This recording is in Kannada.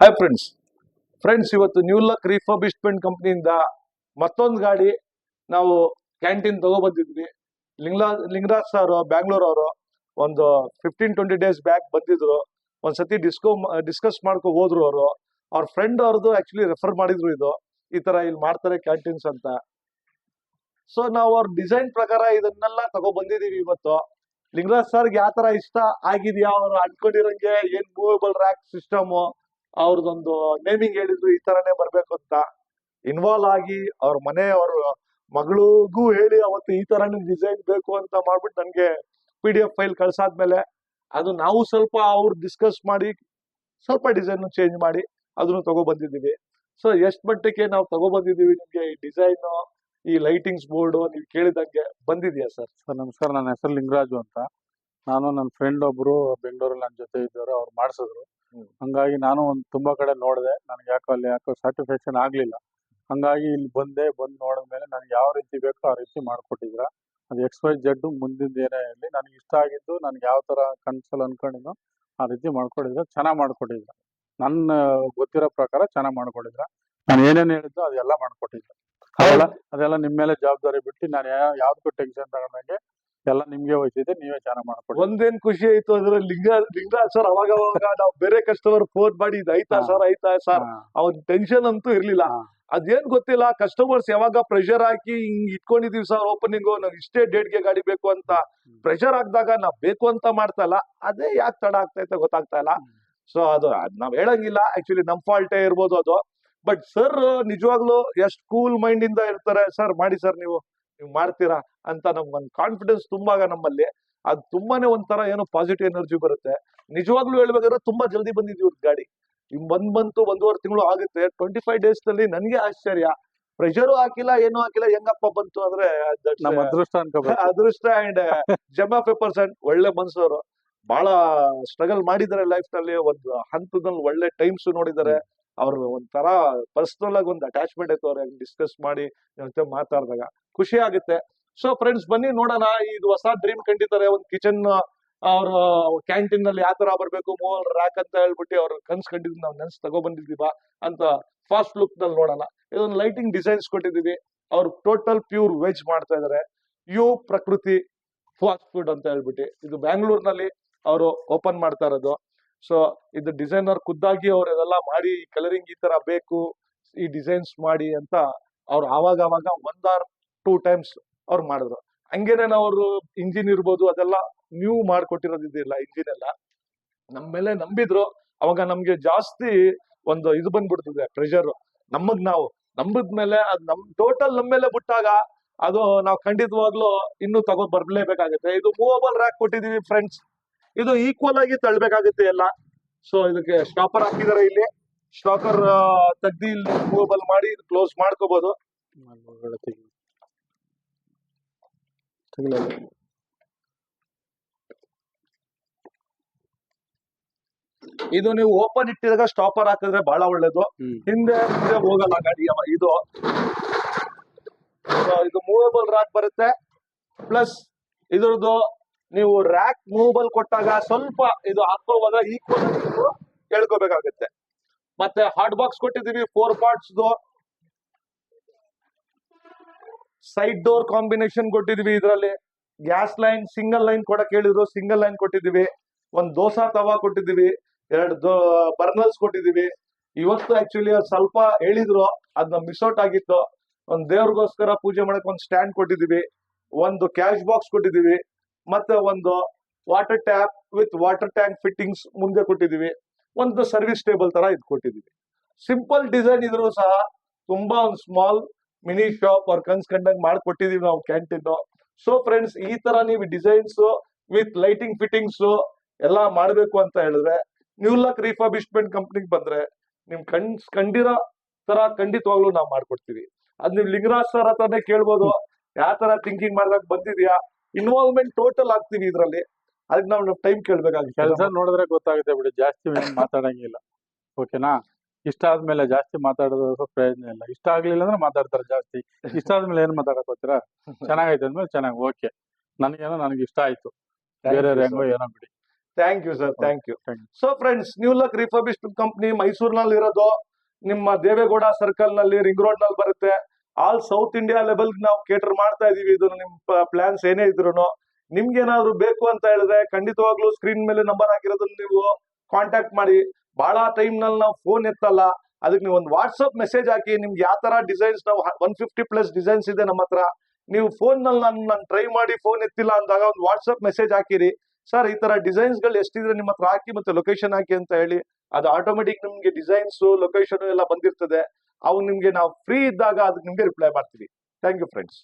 ಹಾಯ್ ಫ್ರೆಂಡ್ಸ್ ಫ್ರೆಂಡ್ಸ್ ಇವತ್ತು ನ್ಯೂ ಲಕ್ ರಿಫರ್ಬಿಶ್ಮೆಂಟ್ ಕಂಪ್ನಿಯಿಂದ ಮತ್ತೊಂದು ಗಾಡಿ ನಾವು ಕ್ಯಾಂಟೀನ್ ತಗೊಬಂದಿದ್ವಿ ಲಿಂಗ್ಲಾ, ಲಿಂಗರಾಜ್ ಸರ್, ಬ್ಯಾಂಗ್ಳೂರ್ ಅವರು ಒಂದು ಫಿಫ್ಟೀನ್ ಟ್ವೆಂಟಿ ಡೇಸ್ ಬ್ಯಾಕ್ ಬಂದಿದ್ರು. ಒಂದ್ಸತಿ ಡಿಸ್ಕೋ ಡಿಸ್ಕಸ್ ಮಾಡ್ಕೊ ಹೋದ್ರು ಅವರು. ಅವ್ರ ಫ್ರೆಂಡ್ ಅವ್ರದ್ದು ಆಕ್ಚುಲಿ ರೆಫರ್ ಮಾಡಿದ್ರು ಇದು. ಈ ತರ ಇಲ್ಲಿ ಮಾಡ್ತಾರೆ ಕ್ಯಾಂಟೀನ್ಸ್ ಅಂತ. ಸೊ ನಾವು ಅವ್ರ ಡಿಸೈನ್ ಪ್ರಕಾರ ಇದನ್ನೆಲ್ಲ ತಗೋ ಬಂದಿದೀವಿ ಇವತ್ತು. ಲಿಂಗರಾಜ್ ಸರ್ಗೆ ಯಾವ ತರ ಇಷ್ಟ ಆಗಿದ್ಯಾ ಅವ್ರು ಅನ್ಕೊಂಡಿರಂಗೆ ಏನ್ ಮೂವೇಬಲ್ ರ್ಯಾಕ್ ಸಿಸ್ಟಮ್ ಅವ್ರದೊಂದು ನೇಮಿಂಗ್ ಹೇಳಿದ್ರು ಈ ತರನೇ ಬರ್ಬೇಕು ಅಂತ. ಇನ್ವಾಲ್ವ್ ಆಗಿ ಅವ್ರ ಮನೆ, ಅವ್ರ ಮಗಳಿಗೂ ಹೇಳಿ ಅವತ್ತು ಈ ತರನೇ ಡಿಸೈನ್ ಬೇಕು ಅಂತ ಮಾಡ್ಬಿಟ್ಟು ನನಗೆ ಪಿ ಡಿ ಎಫ್ ಫೈಲ್ ಕಳ್ಸಾದ್ಮೇಲೆ ಅದು ನಾವು ಸ್ವಲ್ಪ ಅವ್ರು ಡಿಸ್ಕಸ್ ಮಾಡಿ, ಸ್ವಲ್ಪ ಡಿಸೈನ್ ಚೇಂಜ್ ಮಾಡಿ ಅದನ್ನು ತಗೋ ಬಂದಿದ್ದೀವಿ ಸೊ ಎಷ್ಟು ಮಟ್ಟಕ್ಕೆ ನಾವು ತಗೋ ಬಂದಿದ್ದೀವಿ ನಿಮಗೆ ಈ ಡಿಸೈನ್ ಈ ಲೈಟಿಂಗ್ಸ್ ಬೋರ್ಡ್ ನೀವು ಕೇಳಿದಂಗೆ ಬಂದಿದೆಯಾ ಸರ್? ಸರ್, ನಮಸ್ಕಾರ. ನನ್ನ ಹೆಸರು ಲಿಂಗರಾಜು ಅಂತ. ನಾನು ನನ್ನ ಫ್ರೆಂಡ್ ಒಬ್ರು ಬೆಂಗಳೂರಲ್ಲಿ ನನ್ನ ಜೊತೆ ಇದ್ದವರು ಅವ್ರು ಮಾಡಿಸಿದ್ರು. ಹ್ಮ್. ಹಂಗಾಗಿ ನಾನು ಒಂದು ತುಂಬಾ ಕಡೆ ನೋಡಿದೆ. ನನಗೆ ಯಾಕೋ ಅಲ್ಲಿ ಯಾಕೋ ಸ್ಯಾಟಿಸ್ಫ್ಯಾಕ್ಷನ್ ಆಗ್ಲಿಲ್ಲ. ಹಂಗಾಗಿ ಇಲ್ಲಿ ಬಂದೆ ಬಂದು ನೋಡಿದ್ಮೇಲೆ ನನಗೆ ಯಾವ ರೀತಿ ಬೇಕೋ ಆ ರೀತಿ ಮಾಡ್ಕೊಟ್ಟಿದ್ರ. ಅದು ಎಕ್ಸ್ ವೈ ಜೆಡ್ ಮುಂದಿನ ಏನೇ ಇರಲಿ ನನಗೆ ಇಷ್ಟ ಆಗಿದ್ದು ನನಗೆ ಯಾವ ತರ ಕನ್ಸಲ್ ಅನ್ಕೊಂಡಿದ್ನೋ ಆ ರೀತಿ ಮಾಡ್ಕೊಟ್ಟಿದ್ರ ಚೆನ್ನಾಗಿ ಮಾಡ್ಕೊಟ್ಟಿದ್ರ. ನನ್ನ ಗೊತ್ತಿರೋ ಪ್ರಕಾರ ಚೆನ್ನಾಗಿ ಮಾಡ್ಕೊಟ್ಟಿದ್ರ. ನಾನು ಏನೇನು ಹೇಳಿದ್ದು ಅದೆಲ್ಲ ಮಾಡ್ಕೊಟ್ಟಿದ್ರು ಅದೆಲ್ಲ ಅದೆಲ್ಲ ನಿಮ್ಮ ಮೇಲೆ ಜವಾಬ್ದಾರಿ ಬಿಟ್ಟು ನಾನು ಯಾವ್ದಕ್ಕೂ ಟೆನ್ಷನ್ ತಗೊಂಡಂಗೆ ಎಲ್ಲ ನಿಮ್ಗೆ ಹೋಯ್ತಿದೆ ನೀವೇ ಚೆನ್ನಾಗಿ ಮಾಡ್ಕೊಡಿ. ಒಂದೇನ್ ಖುಷಿ ಆಯ್ತು ಅಂದ್ರೆ ಲಿಂಗ ಲಿಂಗರಾಜ್ ಸರ್ ಅವಾಗ ಅವಾಗ ನಾವು ಬೇರೆ ಕಸ್ಟಮರ್ ಫೋನ್ ಮಾಡಿ ಇದು ಆಯ್ತಾ ಸರ್ ಆಯ್ತಾ ಸರ್? ಅವ್ನ್ ಟೆನ್ಷನ್ ಅಂತೂ ಇರ್ಲಿಲ್ಲ. ಅದೇನ್ ಗೊತ್ತಿಲ್ಲ ಕಸ್ಟಮರ್ಸ್ ಯಾವಾಗ ಪ್ರೆಷರ್ ಹಾಕಿ ಹಿಂಗ್ ಇಟ್ಕೊಂಡಿದೀವಿ ಸರ್ ಓಪನಿಂಗ್ ನಂಗೆ ಇಷ್ಟೇ ಡೇಟ್ಗೆ ಗಾಡಿ ಬೇಕು ಅಂತ. ಪ್ರೆಷರ್ ಹಾಕ್ದಾಗ ನಾವ್ ಬೇಕು ಅಂತ ಮಾಡ್ತಾ ಇಲ್ಲ. ಅದೇ ಯಾಕೆ ತಡ ಆಗ್ತಾ ಆಗ್ತೈತೆ ಗೊತ್ತಾಗ್ತಾ ಇಲ್ಲ. ಸೊ ಅದು ಅದ್ ನಾವ್ ಹೇಳಂಗಿಲ್ಲ. ಆಕ್ಚುಲಿ ನಮ್ ಫಾಲ್ಟೇ ಇರ್ಬೋದು ಅದು. ಬಟ್ ಸರ್ ನಿಜವಾಗ್ಲೂ ಎಷ್ಟು ಕೂಲ್ ಮೈಂಡ್ ಇಂದ ಇರ್ತಾರೆ. ಸರ್ ಮಾಡಿ ಸರ್ ನೀವು. ನೀವು ಮಾಡ್ತೀರಾ? ಅಂತ ನಮ್ಗೊಂದು ಕಾನ್ಫಿಡೆನ್ಸ್ ತುಂಬಾಗ ನಮ್ಮಲ್ಲಿ. ಅದು ತುಂಬಾನೇ ಒಂಥರ ಏನೋ ಪಾಸಿಟಿವ್ ಎನರ್ಜಿ ಬರುತ್ತೆ. ನಿಜವಾಗ್ಲೂ ಹೇಳ್ಬೇಕಾದ್ರೆ ತುಂಬಾ ಜಲ್ದಿ ಬಂದಿದ್ವಿ ಇವ್ರ ಗಾಡಿ. ಇವ್ ಬಂದ್ ಬಂತು ಒಂದೂವರೆ ತಿಂಗಳು ಆಗುತ್ತೆ. ಟ್ವೆಂಟಿ ಫೈವ್ ಡೇಸ್ನಲ್ಲಿ ನನಗೆ ಆಶ್ಚರ್ಯ. ಪ್ರೆಷರು ಹಾಕಿಲ್ಲ ಏನು ಹಾಕಿಲ್ಲ ಹೆಂಗಪ್ಪ ಬಂತು ಅಂದ್ರೆ ನಮ್ಮ ಅದೃಷ್ಟ ಅದೃಷ್ಟ ಅಂಡ್ ಜಮಾ ಪೇಪರ್ಸ್ ಅಂಡ್ ಒಳ್ಳೆ ಮನ್ಸವರು. ಬಹಳ ಸ್ಟ್ರಗಲ್ ಮಾಡಿದ್ದಾರೆ ಲೈಫ್ನಲ್ಲಿ ಒಂದು ಹಂತದಲ್ಲಿ ಒಳ್ಳೆ ಟೈಮ್ಸ್ ನೋಡಿದ್ದಾರೆ. ಅವ್ರ ಒಂಥರ ಪರ್ಸನಲ್ ಆಗಿ ಒಂದು ಅಟ್ಯಾಚ್ಮೆಂಟ್ ಆಯ್ತು ಅವ್ರಿಗೆ ಡಿಸ್ಕಸ್ ಮಾಡಿ ಜೊತೆ ಮಾತಾಡಿದಾಗ. ಖುಷಿ ಆಗುತ್ತೆ. ಸೊ ಫ್ರೆಂಡ್ಸ್ ಬನ್ನಿ ನೋಡೋಣ. ಇದು ಹೊಸ ಡ್ರೀಮ್ ಕಂಡಿದ್ದಾರೆ. ಒಂದು ಕಿಚನ್ ಅವ್ರ ಕ್ಯಾಂಟೀನ್ನಲ್ಲಿ ಯಾವ ತರ ಬರ್ಬೇಕು. ಮೂವರ್ ರ್ಯಾಕ್ ಅಂತ ಹೇಳ್ಬಿಟ್ಟು ಅವ್ರ ಕನ್ಸ್ ಕಂಡಿದ್ ನಾವು ನೆನ್ಸ್ ತಗೊ ಅಂತ ಫಾಸ್ಟ್ ಲುಕ್ನಲ್ಲಿ ನೋಡೋಣ. ಇದೊಂದು ಲೈಟಿಂಗ್ ಡಿಸೈನ್ಸ್ ಕೊಟ್ಟಿದೀವಿ ಅವ್ರು ಟೋಟಲ್ ಪ್ಯೂರ್ ವೆಜ್ ಮಾಡ್ತಾ ಇದಾರೆ. ಯು ಪ್ರಕೃತಿ ಫಾಸ್ಟ್ ಫುಡ್ ಅಂತ ಹೇಳ್ಬಿಟ್ಟು. ಇದು ಬ್ಯಾಂಗ್ಳೂರ್ನಲ್ಲಿ ಅವರು ಓಪನ್ ಮಾಡ್ತಾ ಇರೋದು. ಸೊ ಇದು ಡಿಸೈನರ್ ಖುದ್ದಾಗಿ ಅವ್ರು ಇದೆಲ್ಲ ಮಾಡಿ ಕಲರಿಂಗ್ ಈ ತರ ಬೇಕು, ಈ ಡಿಸೈನ್ಸ್ ಮಾಡಿ ಅಂತ ಅವ್ರು ಆವಾಗ ಆವಾಗ ಒನ್ ಆರ್ ಟೂ ಟೈಮ್ಸ್ ಅವ್ರು ಮಾಡಿದ್ರು. ಹಂಗೇನೆ ಅವರು ಇಂಜಿನ್ ಇರ್ಬೋದು, ಅದೆಲ್ಲ ನ್ಯೂ ಮಾಡ್ಕೊಟ್ಟಿರೋದಿದ್ದಿಲ್ಲ ಇಂಜಿನ್ ಎಲ್ಲ. ನಮ್ಮ ಮೇಲೆ ನಂಬಿದ್ರು. ಅವಾಗ ನಮ್ಗೆ ಜಾಸ್ತಿ ಒಂದು ಇದು ಬಂದ್ಬಿಡ್ತದೆ ಪ್ರೆಷರ್ ನಮಗ್ ನಾವು ನಂಬಿದ್ಮೇಲೆ ಅದ್ ನಮ್ ಟೋಟಲ್ ನಮ್ಮ ಮೇಲೆ ಬಿಟ್ಟಾಗ ಅದು ನಾವು ಖಂಡಿತವಾಗ್ಲೂ ಇನ್ನು ತಗೋ ಬರ್ಲೇಬೇಕಾಗುತ್ತೆ. ಇದು ಮೂವಬಲ್ ರ್ಯಾಕ್ ಕೊಟ್ಟಿದೀವಿ ಫ್ರೆಂಡ್ಸ್ ಇದು ಈಕ್ವಲ್ ಆಗಿ ತಳ್ಬೇಕಾಗುತ್ತೆ ಎಲ್ಲ. ಸೊ ಇದಕ್ಕೆ ಸ್ಟಾಪರ್ ಹಾಕಿದಾರೆ ಇಲ್ಲಿ. ಸ್ಟಾಕರ್ ತಗ್ದಿ ಮೂವಬಲ್ ಮಾಡಿ ಕ್ಲೋಸ್ ಮಾಡ್ಕೋಬಹುದು ಇದು ನೀವು ಓಪನ್ ಇಟ್ಟಿದಾಗ ಸ್ಟಾಪರ್ ಹಾಕಿದ್ರೆ ಬಹಳ ಒಳ್ಳೇದು. ಹಿಂದೆ ಮುಂದೆ ಹೋಗಲ್ಲ ಗಾಡಿ ಇದು. ಇದು ಮೂವಬಲ್ ರಾಕ್ ಬರುತ್ತೆ. ಪ್ಲಸ್ ಇದ್ರದ್ದು ನೀವು ರ್ಯಾಕ್ ಮೂವಬಲ್ ಕೊಟ್ಟಾಗ ಸ್ವಲ್ಪ ಇದು ಹಾಕೋವಾಗ ಈಕ್ವಲ್ ಹೇಳ್ಕೋಬೇಕಾಗುತ್ತೆ ಮತ್ತೆ hot box ಕೊಟ್ಟಿದೀವಿ four parts side door combination ಕೊಟ್ಟಿದ್ವಿ ಇದರಲ್ಲಿ. ಗ್ಯಾಸ್ ಲೈನ್ ಸಿಂಗಲ್ ಲೈನ್ ಕೊಡಕ್ಕೆ ಹೇಳಿದ್ರು ಸಿಂಗಲ್ ಲೈನ್ ಕೊಟ್ಟಿದ್ದೀವಿ ಒಂದು ದೋಸಾ ತವಾ ಕೊಟ್ಟಿದ್ದೀವಿ ಎರಡು ಬರ್ನಲ್ಸ್ ಕೊಟ್ಟಿದ್ದೀವಿ ಇವತ್ತು ಆಕ್ಚುಲಿ ಸ್ವಲ್ಪ ಹೇಳಿದ್ರು ಅದನ್ನ ಮಿಸ್ಔಟ್ ಆಗಿತ್ತು. ಒಂದು ದೇವ್ರಿಗೋಸ್ಕರ ಪೂಜೆ ಮಾಡಕ್ ಒಂದು ಸ್ಟ್ಯಾಂಡ್ ಕೊಟ್ಟಿದ್ದೀವಿ ಒಂದು ಕ್ಯಾಶ್ ಬಾಕ್ಸ್ ಕೊಟ್ಟಿದ್ದೀವಿ ಮತ್ತೆ ಒಂದು water tap with water tank fittings ಮುಂದೆ ಕೊಟ್ಟಿದ್ದೀವಿ ಒಂದು ಸರ್ವಿಸ್ ಟೇಬಲ್ ತರ ಇದು ಕೊಟ್ಟಿದ್ದೀವಿ ಸಿಂಪಲ್ ಡಿಸೈನ್ ಇದ್ರು ಸಹ ತುಂಬಾ ಒಂದು ಸ್ಮಾಲ್ ಮಿನಿ ಶಾಪ್ ಅವ್ರ ಕನ್ಸ್ಕಂಡಂಗ್ ಮಾಡ್ಕೊಟ್ಟಿದೀವಿ ನಾವು ಕ್ಯಾಂಟೀನ್. ಸೊ ಫ್ರೆಂಡ್ಸ್ ಈ ತರ ನೀವು ಡಿಸೈನ್ಸ್ ವಿತ್ ಲೈಟಿಂಗ್ ಫಿಟ್ಟಿಂಗ್ಸ್ ಎಲ್ಲ ಮಾಡ್ಬೇಕು ಅಂತ ಹೇಳಿದ್ರೆ ನ್ಯೂ ಲಕ್ ರಿಫರ್ಬಿಶ್ಮೆಂಟ್ ಕಂಪ್ನಿಗೆ ಬಂದ್ರೆ, ನಿಮ್ ಕಣ್ಸ್ ಕಂಡಿರೋ ತರ ಖಂಡಿತವಾಗ್ಲೂ ನಾವು ಮಾಡ್ಕೊಡ್ತೀವಿ. ಅದ್ ನೀವು ಲಿಂಗರಾಜ್ ಸರ್ ಹತ್ರನೇ ಕೇಳ್ಬೋದು, ಯಾವ ತರ ಥಿಂಕಿಂಗ್ ಮಾಡ್ದಾಗ ಬಂದಿದ್ಯಾ ಇನ್ವಾಲ್ವ್ಮೆಂಟ್ ಟೋಟಲ್ ಆಗ್ತೀವಿ ಇದ್ರಲ್ಲಿ. ಅದಕ್ಕೆ ನಾವು ಟೈಮ್ ಕೆಲಸ ಕೇಳ್ಬೇಕಾಗುತ್ತೆ. ನೋಡಿದ್ರೆ ಗೊತ್ತಾಗುತ್ತೆ ಬಿಡಿ, ಜಾಸ್ತಿ ಮಾತಾಡಂಗಿಲ್ಲ. ಓಕೆನಾ ಇಷ್ಟ ಆದ್ಮೇಲೆ ಜಾಸ್ತಿ ಮಾತಾಡೋದು ಪ್ರಯೋಜನ ಇಲ್ಲ. ಇಷ್ಟ ಆಗ್ಲಿಲ್ಲ ಅಂದ್ರೆ ಮಾತಾಡ್ತಾರೆ ಜಾಸ್ತಿ. ಇಷ್ಟ ಆದ್ಮೇಲೆ ಏನ್ ಮಾತಾಡಕ್ ಹೋಗ್ತೀರಾ ಚೆನ್ನಾಗೈತೆ ಅಂದ್ಮೇಲೆ ಚೆನ್ನಾಗಿ ಓಕೆ. ನನಗೇನೋ ನನಗೆ ಇಷ್ಟ ಆಯ್ತು. ಬೇರೆ ಹೆಂಗೋ ಏನೋ ಬಿಡಿ. Thank you sir thank you so friends New Luck refurbished company ಮೈಸೂರಿನಲ್ಲಿ ಇರೋದು ನಿಮ್ಮ ದೇವೇಗೌಡ ಸರ್ಕಲ್ನಲ್ಲಿ ರಿಂಗ್ ರೋಡ್ನಲ್ಲಿ ಬರುತ್ತೆ ಆಲ್ ಸೌತ್ ಇಂಡಿಯಾ ಲೆವೆಲ್ ನಾವು ಕೇಟರ್ ಮಾಡ್ತಾ ಇದೀವಿ. ಇದು ನಿಮ್ ಪ್ಲಾನ್ಸ್ ಏನೇ ಇದ್ರು ನಿಮ್ಗೆ ಏನಾದ್ರು ಬೇಕು ಅಂತ ಹೇಳಿದ್ರೆ ಖಂಡಿತವಾಗ್ಲೂ ಸ್ಕ್ರೀನ್ ಮೇಲೆ ನಂಬರ್ ಹಾಕಿರೋದನ್ನ ನೀವು ಕಾಂಟ್ಯಾಕ್ಟ್ ಮಾಡಿ. ಬಹಳ ಟೈಮ್ನಲ್ಲಿ ನಾವು ಫೋನ್ ಎತ್ತಲ್ಲ. ಅದಕ್ಕೆ ನೀವು ಒಂದು ವಾಟ್ಸಪ್ ಮೆಸೇಜ್ ಹಾಕಿ, ನಿಮ್ಗೆ ಯಾವ ತರ ಡಿಸೈನ್ಸ್ ನಾವು ಒನ್ ಫಿಫ್ಟಿ ಪ್ಲಸ್ ಡಿಸೈನ್ಸ್ ಇದೆ ನಮ್ಮ ಹತ್ರ, ನೀವು ಫೋನ್ನಲ್ಲಿ ನಾನು ನಾನು ಟ್ರೈ ಮಾಡಿ ಫೋನ್ ಎತ್ತಿಲ್ಲ ಅಂದಾಗ ಒಂದು ವಾಟ್ಸಪ್ ಮೆಸೇಜ್ ಹಾಕಿರಿ. ಸರ್ ಈ ತರ ಡಿಸೈನ್ಸ್ಗಳು ಎಷ್ಟಿದ್ರೆ ನಿಮ್ಮ ಹತ್ರ ಹಾಕಿ ಮತ್ತೆ ಲೊಕೇಶನ್ ಹಾಕಿ ಅಂತ ಹೇಳಿ, ಅದು ಆಟೋಮೆಟಿಕ್ ನಿಮ್ಗೆ ಡಿಸೈನ್ಸ್ ಲೊಕೇಶನ್ ಎಲ್ಲ ಬಂದಿರ್ತದೆ. ಅವು ನಿಮ್ಗೆ ನಾವು ಫ್ರೀ ಇದ್ದಾಗ ಅದಕ್ಕೆ ನಿಮ್ಗೆ ರಿಪ್ಲೈ ಮಾಡ್ತೀವಿ. Thank you friends